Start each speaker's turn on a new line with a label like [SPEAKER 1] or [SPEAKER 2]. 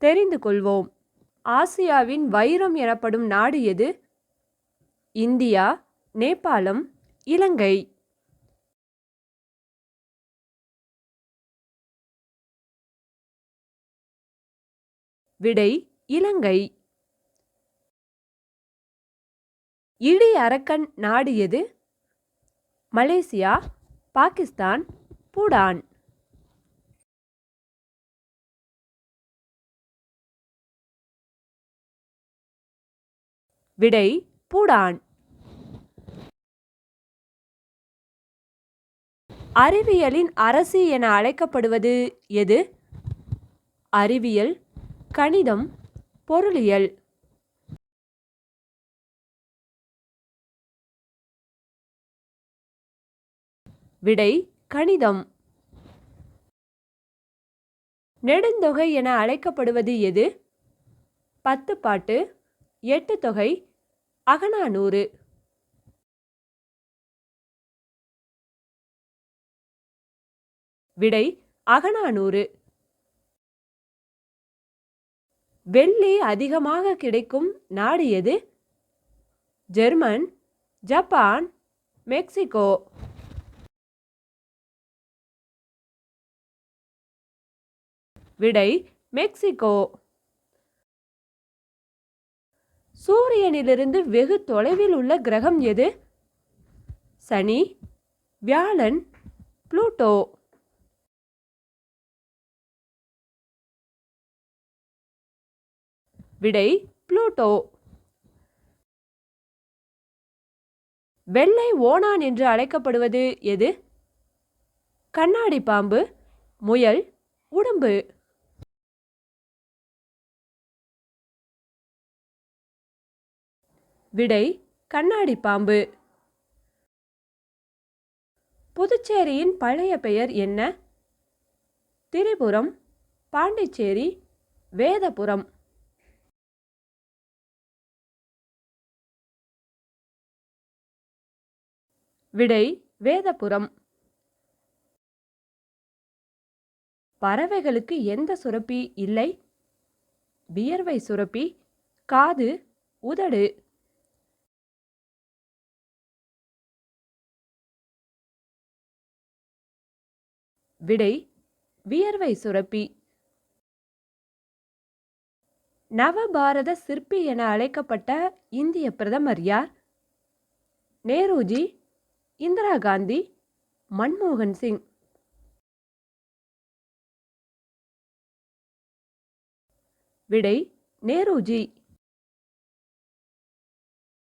[SPEAKER 1] தெரிந்து கொள்வோம். ஆசியாவின் வைரம் எனப்படும் நாடு எது? இந்தியா நேபாளம் இலங்கை. விடை இலங்கை. இடி அரக்கன் நாடு எது? மலேசியா பாகிஸ்தான் பூடான். விடை பூடான். அறிவியலின் அரசி என அழைக்கப்படுவது எது? அறிவியல் கணிதம் பொருளியல். விடை கணிதம். நெடுந்தொகை என அழைக்கப்படுவது எது? பத்து பாட்டு எட்டு தொகை அகநானூறு. விடை அகநானூறு. வெள்ளி அதிகமாக கிடைக்கும் நாடு எது? German Japan Mexico. விடை மெக்சிகோ. சூரியனிலிருந்து வெகு தொலைவில் உள்ள கிரகம் எது? சனி வியாழன் புளூட்டோ. விடை புளூட்டோ. வெள்ளை ஓணான் என்று அழைக்கப்படுவது எது? கண்ணாடி பாம்பு முயல் உடம்பு. விடை கண்ணாடி பாம்பு. புதுச்சேரியின் பழைய பெயர் என்ன? திரிபுரம் பாண்டிச்சேரி வேதபுரம். விடை வேதபுரம். பறவைகளுக்கு எந்த சுரப்பி இல்லை? வியர்வை சுரப்பி காது உதடு. விடை வியர்வை சுரப்பி. நவபாரத சிற்பி என அழைக்கப்பட்ட இந்திய பிரதமர் யார்? நேருஜி இந்திரா காந்தி மன்மோகன் சிங். விடை நேருஜி.